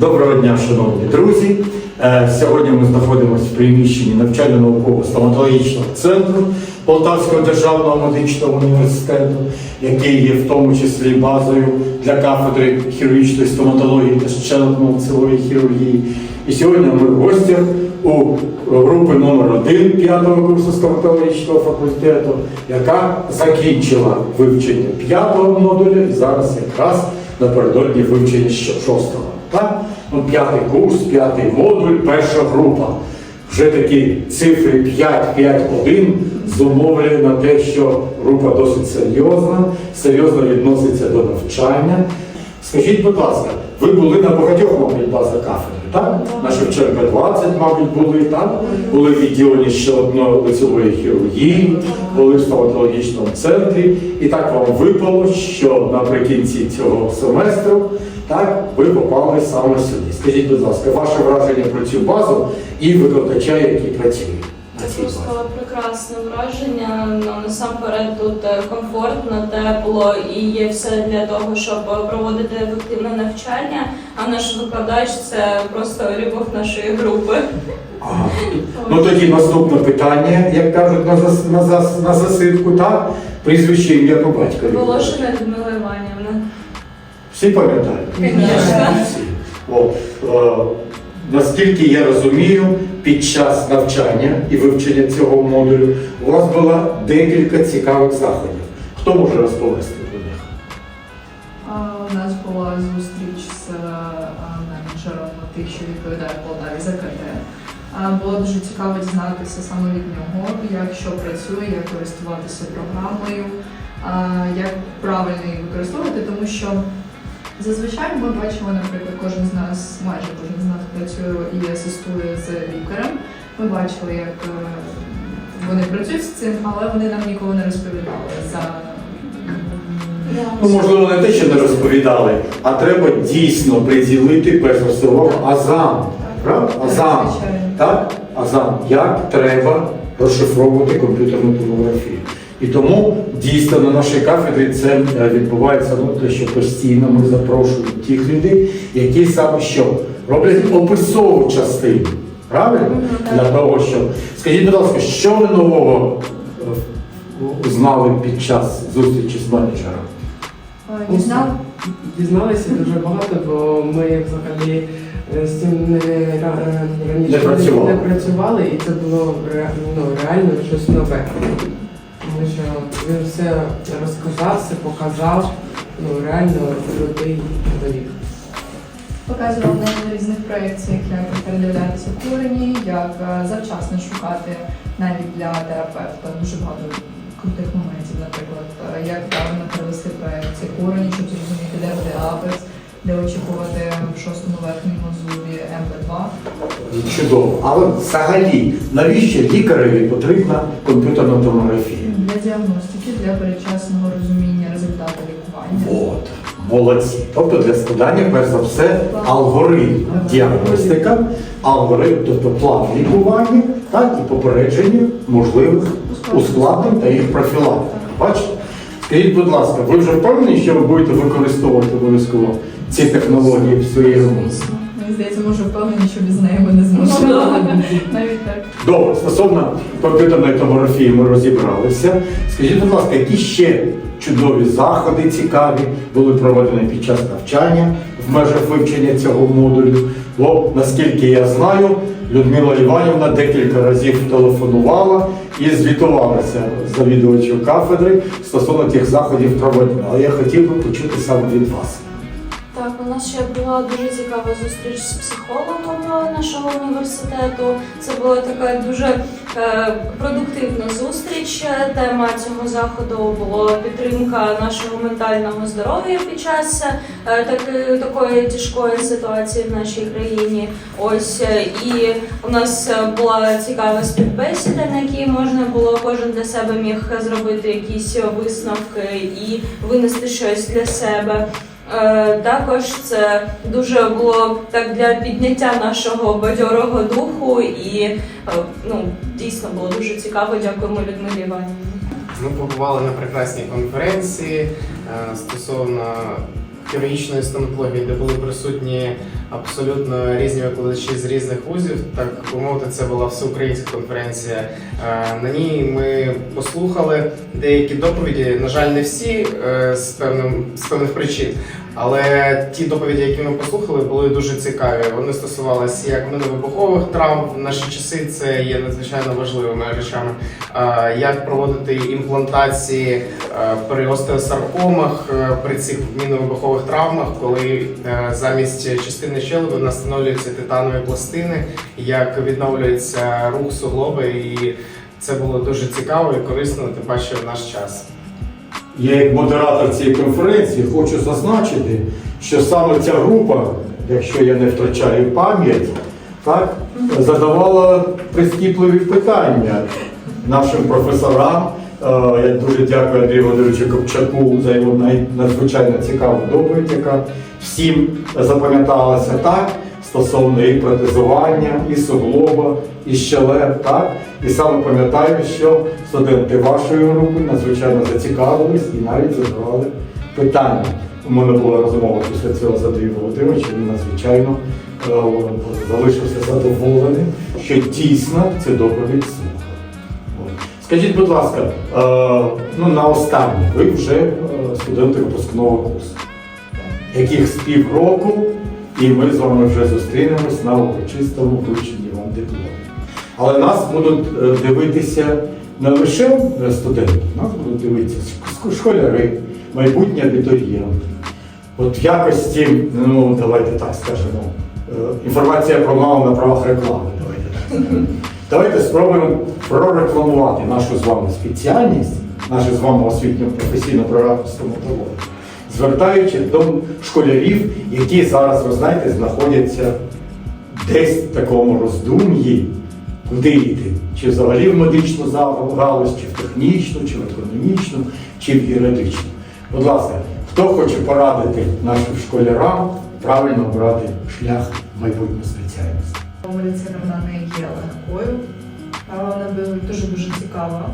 Доброго дня, шановні друзі. Е, Сьогодні ми знаходимося в приміщенні навчально-наукового стоматологічного центру Полтавського державного медичного університету, який є в тому числі базою для кафедри хірургічної стоматології та щелепно-лицевої хірургії. І сьогодні ми в гостях у групи номер 1 п'ятого курсу стоматологічного факультету, яка закінчила вивчення п'ятого модуля і зараз якраз напередодні вивчення шостого. Так? Ну, п'ятий курс, п'ятий модуль, перша група. Вже такі цифри 5-5-1 зумовлює на те, що група досить серйозна, серйозно відноситься до навчання. Скажіть, будь ласка, ви були на багатьох, мабуть, базах кафедри, так? На Шевченка 20, мабуть, були, так? Були відділені ще одної лицевої хірургії, були в стоматологічному центрі. І так вам випало, що наприкінці цього семестру так, ви попали саме сюди. Скажіть, будь ласка, ваше враження про цю базу і викладача, який працює Це просто прекрасне враження. Ну, насамперед тут е, комфортно, тепло і є все для того, щоб проводити ефективне навчання. А наш викладач це просто любов нашої групи. Ага. Ну тоді наступне питання, як кажуть на, зас, на, зас, на засидку, так? Прізвище ім'я по батькові. Волошина Людмила Іванівна. Всі пам'ятають? Всі. Е, наскільки я розумію, під час навчання і вивчення цього модулю у вас було декілька цікавих заходів. Хто може розповісти про них? У нас була зустріч з е, менеджером тих, що відповідає Полтаві за КТ. Було дуже цікаво дізнатися саме від нього, як що працює, як користуватися програмою, як правильно її використовувати, тому що зазвичай ми бачимо, наприклад, кожен з нас, майже кожен з нас працює і асистує з лікарем. Ми бачили, як е, вони працюють з цим, але вони нам ніколи не розповідали за Ну, можливо, не те, що не розповідали, а треба дійсно приділити перш за все увагу азам. Правда? Азам. Так? Азам. Як треба розшифровувати комп'ютерну томографію. І тому дійсно на нашій кафедрі це е, відбувається ну, те, що постійно ми запрошуємо тих людей, які саме що роблять описову частину. Правильно? Для того, щоб. Скажіть, будь ласка, що ви нового е, узнали під час зустрічі з менеджером? Дізнав Дізналися дуже багато, бо ми взагалі е, з цим не раніше Не працювали. не працювали, і це було ну, реально щось нове. Тому що він все розказав, все показав, ну реально крутий чоловік. показував нам різних проєктів, як передивлятися корені, як е, завчасно шукати навіть для терапевта дуже багато крутих моментів, наприклад, е, як правильно перевести проєкції корені, щоб зрозуміти, де буде апекс, де очікувати в шостому верхньому зубі МП2. Чудово. Але взагалі, навіщо лікареві потрібна комп'ютерна томографія? Для діагностики, для передчасного розуміння результату лікування. От, молодці. Тобто для складання, перш за все, алгоритм діагностика, алгоритм, тобто план лікування, так, і попередження можливих ускладнень та їх профілактики. Бачите? Скажіть, будь ласка, ви вже впевнені, що ви будете використовувати обов'язково ці технології в своїй роботі? Мені здається, може впевнені, що без неї ми не зможемо. Навіть так. Добре, стосовно комп'ютерної томографії ми розібралися. Скажіть, будь ласка, які ще чудові заходи цікаві були проведені під час навчання в межах вивчення цього модулю? Бо, наскільки я знаю, Людмила Іванівна декілька разів телефонувала і звітувалася завідувачу кафедри стосовно тих заходів проведення. Але я хотів би почути саме від вас. Нас ще була дуже цікава зустріч з психологом нашого університету. Це була така дуже е, продуктивна зустріч. Тема цього заходу була підтримка нашого ментального здоров'я під час е, таки, такої тяжкої ситуації в нашій країні. Ось е, і у нас була цікава співбесіда, на якій можна було кожен для себе міг зробити якісь висновки і винести щось для себе. Е, Також це дуже було так для підняття нашого бадьорого духу, і е, ну дійсно було дуже цікаво. Дякуємо Людмилі Іванівні. Ми побували на прекрасній конференції е, стосовно хірургічної стоматології, де були присутні абсолютно різні викладачі з різних вузів. Так би мовити, це була всеукраїнська конференція. Е, На ній ми послухали деякі доповіді. На жаль, не всі е, з певним з певних причин. Але ті доповіді, які ми послухали, були дуже цікаві. Вони стосувалися як миновибухових травм в наші часи. Це є надзвичайно важливими речами. Як проводити імплантації е, при остеосаркомах, е, при цих міновибухових травмах, коли е, замість частини щелепи настановлюються титанові пластини, як відновлюється рух суглоби, і це було дуже цікаво і корисно, тим паче в наш час. Я як модератор цієї конференції хочу зазначити, що саме ця група, якщо я не втрачаю пам'ять, так, задавала прискіпливі питання нашим професорам. Е, Я дуже дякую Андрію Володимировичу Копчаку за його надзвичайно цікаву доповідь, яка всім запам'яталася так, стосовно і протезування, і суглоба, і щелеп, так. І саме пам'ятаю, що студенти вашої групи надзвичайно зацікавились і навіть задавали питання. У мене була розмова після цього з Андрієм Володимировичем, він надзвичайно е, залишився задоволеним, що дійсно цю доповідь слухав. Скажіть, будь ласка, е, ну на останнє, ви вже е, студенти випускного курсу, яких з півроку, і ми з вами вже зустрінемось на урочистому врученні вам диплому. Але нас будуть е, дивитися не лише студенти, нас будуть дивитися школяри, майбутні абітурієнти. От в якості, ну давайте так скажемо, е, інформація про маму на правах реклами. Давайте так. Давайте спробуємо прорекламувати нашу з вами спеціальність, нашу з вами освітню професійну програму стоматології, звертаючи до школярів, які зараз, ви знаєте, знаходяться десь в такому роздум'ї, куди йти. Чи взагалі в медичну галузь, чи в технічну, чи в економічну, чи в юридичну. Будь ласка, хто хоче порадити нашим школярам правильно обрати шлях в майбутню спеціальність? Медицина вона не є легкою, але вона дуже-дуже цікава.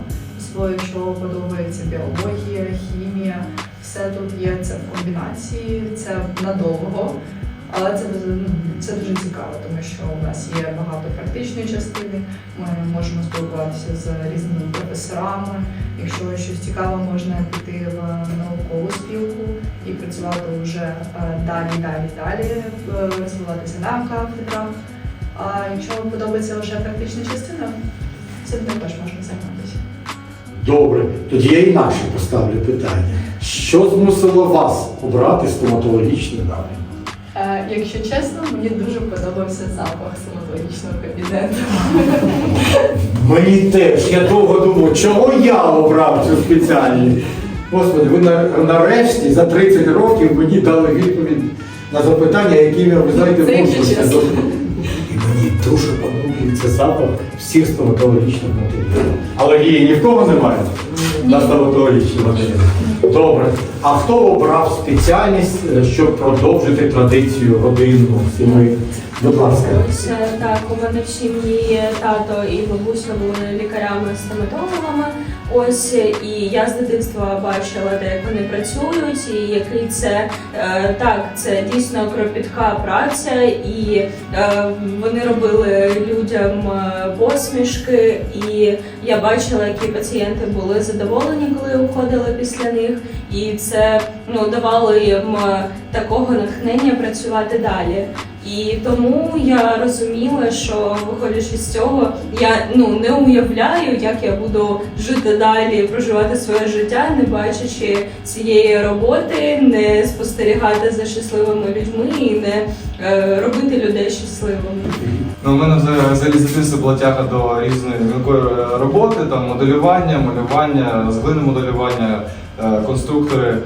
Своє, що подобається біологія, хімія, все тут є це в комбінації, це надовго. Але це, ну, це дуже цікаво, тому що у нас є багато практичної частини. Ми можемо спілкуватися з різними професорами. Якщо щось цікаве, можна піти в наукову спілку і працювати вже е, далі, далі, далі, е, розвиватися на кафедрах. А якщо вам подобається лише практична частина, цим також можна займатися. Добре, тоді я інакше поставлю питання. Що змусило вас обрати стоматологічний напрямок? Е, якщо чесно, мені дуже подобався запах стоматологічного кабінету. Мені теж, я довго думав, чого я обрав цю спеціальність. Господи, ви на- нарешті за 30 років мені дали відповідь на запитання, які я, ви знаєте, Це якщо мучився. чесно. І мені дуже подобається запах всіх стоматологічних матеріалів. Алергії ні в кого немає на стоматологічні матеріали. Добре. А хто обрав спеціальність, е, щоб продовжити традицію родинну сім'ї? Будь ласка. Е, так, у мене в сім'ї тато і бабуся були лікарями-стоматологами. Ось е, і я з дитинства бачила, де як вони працюють, і який це е, так, це дійсно кропітка праця, і е, вони робили людям посмішки, і я бачила, які пацієнти були задоволені, коли уходили після них, і це ну давало їм такого натхнення працювати далі. І тому я розуміла, що виходячи з цього, я ну не уявляю, як я буду жити далі, проживати своє життя, не бачачи цієї роботи, не спостерігати за щасливими людьми і не е, робити людей щасливими. Ну, у мене взагалі з дитинства була тяга до різної мілкої роботи, там моделювання, малювання, з глини моделювання, е, конструктори.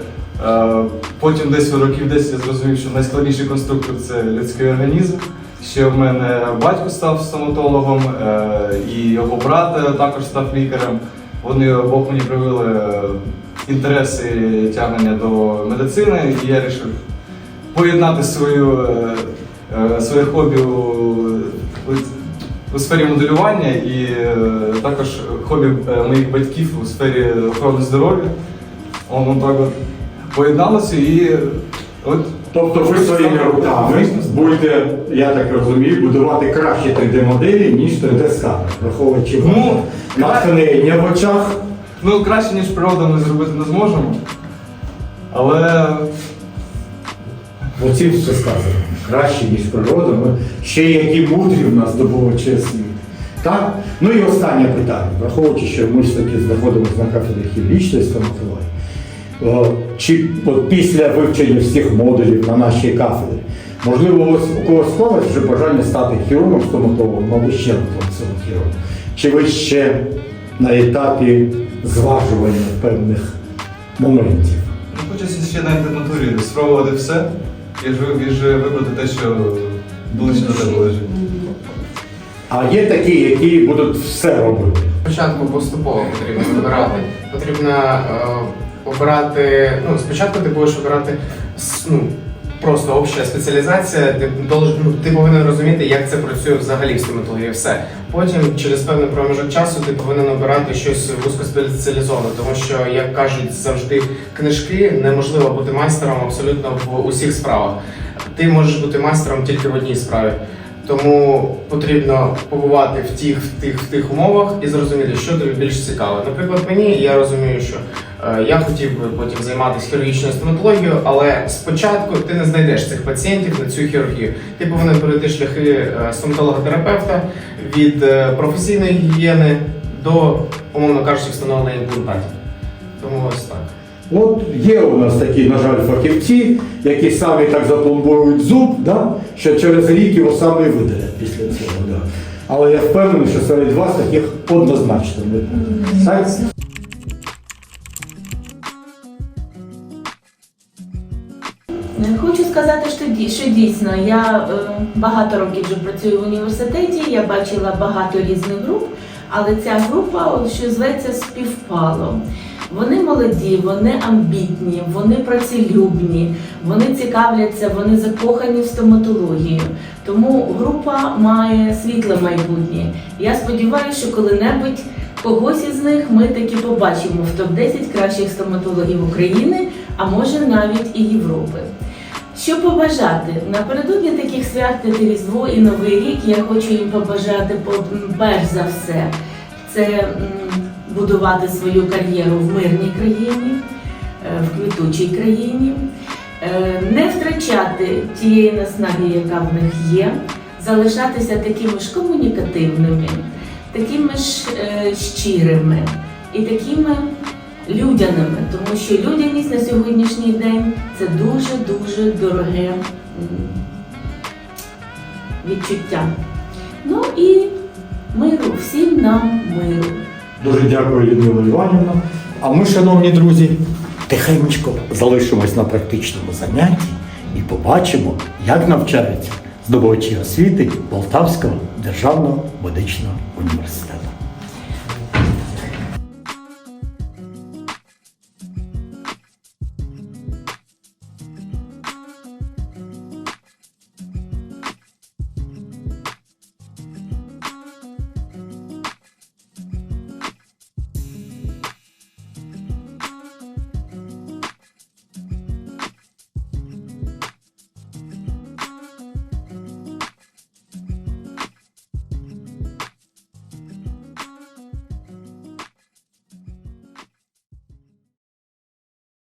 Е, Потім десь у років 10 я зрозумів, що найскладніший конструктор це людський організм. Ще в мене батько став стоматологом, е, і його брат е, також став лікарем. Вони обох мені привили е, інтереси тягнення до медицини, і я вирішив поєднати свою, своє хобі у, у, сфері моделювання і також хобі моїх батьків у сфері охорони здоров'я. Воно так от поєдналося і От Тобто ви своїми руками будете, я так розумію, будувати кращі 3D-моделі, ніж 3D-сканер, враховуючи Ну, натхнення в очах. Ну, краще, ніж природа, ми зробити не зможемо. Але Оці все сказано. Краще, ніж природа. Ми ще які мудрі в нас здобувачі освіти. Так? Ну і останнє питання, враховуючи, що ми ж таки знаходимося на кафедрі хімічної стоматології. Чи от після вивчення всіх модулів на нашій кафедрі, можливо, ось у когось склалось вже бажання стати хірургом, стоматологом, або ще цього хірургом? Чи ви ще на етапі зважування певних моментів? ну, хочеться ще на інтернатурі спробувати все і ж, і ж вибрати те, що ближче до тебе лежить. А є такі, які будуть все робити. Спочатку поступово потрібно вибирати. Потрібно е, обирати. Ну, спочатку ти будеш обирати ну, просто обща спеціалізація. Ти, ну, ти повинен розуміти, як це працює взагалі в стоматології. Все. Потім, через певний проміжок часу, ти повинен обирати щось вузькоспеціалізоване, тому що, як кажуть завжди книжки, неможливо бути майстером абсолютно в усіх справах. Ти можеш бути майстером тільки в одній справі. Тому потрібно побувати в тих, в тих, в тих умовах і зрозуміти, що тобі більш цікаво. Наприклад, мені я розумію, що е, я хотів би потім займатися хірургічною стоматологією, але спочатку ти не знайдеш цих пацієнтів на цю хірургію. Ти повинен перейти шляхи е, стоматолога-терапевта від е, професійної гігієни до, умовно кажучи, встановлення імплантатів. Тому ось так. От є у нас такі, на жаль, фахівці, які самі так запломбують зуб, да? що через рік його саме видалять після цього. Да. Але я впевнений, що серед вас таких однозначно не буде. Хочу сказати, що дійсно я е, багато років вже працюю в університеті, я бачила багато різних груп, але ця група, що зветься, співпало. Вони молоді, вони амбітні, вони працелюбні, вони цікавляться, вони закохані в стоматологію. Тому група має світле майбутнє. Я сподіваюся, що коли-небудь когось із них ми таки побачимо в топ-10 кращих стоматологів України, а може навіть і Європи. Що побажати? Напередодні таких свят, як Різдво і Новий рік, я хочу їм побажати перш за все це будувати свою кар'єру в мирній країні, е, в квітучій країні, е, не втрачати тієї наснаги, яка в них є, залишатися такими ж комунікативними, такими ж е, щирими і такими людяними, тому що людяність на сьогоднішній день це дуже-дуже дороге відчуття. Ну і миру, всім нам миру. Дуже дякую, Людмила Іванівна. А ми, шановні друзі, тихенько залишимось на практичному занятті і побачимо, як навчаються здобувачі освіти Полтавського державного медичного університету.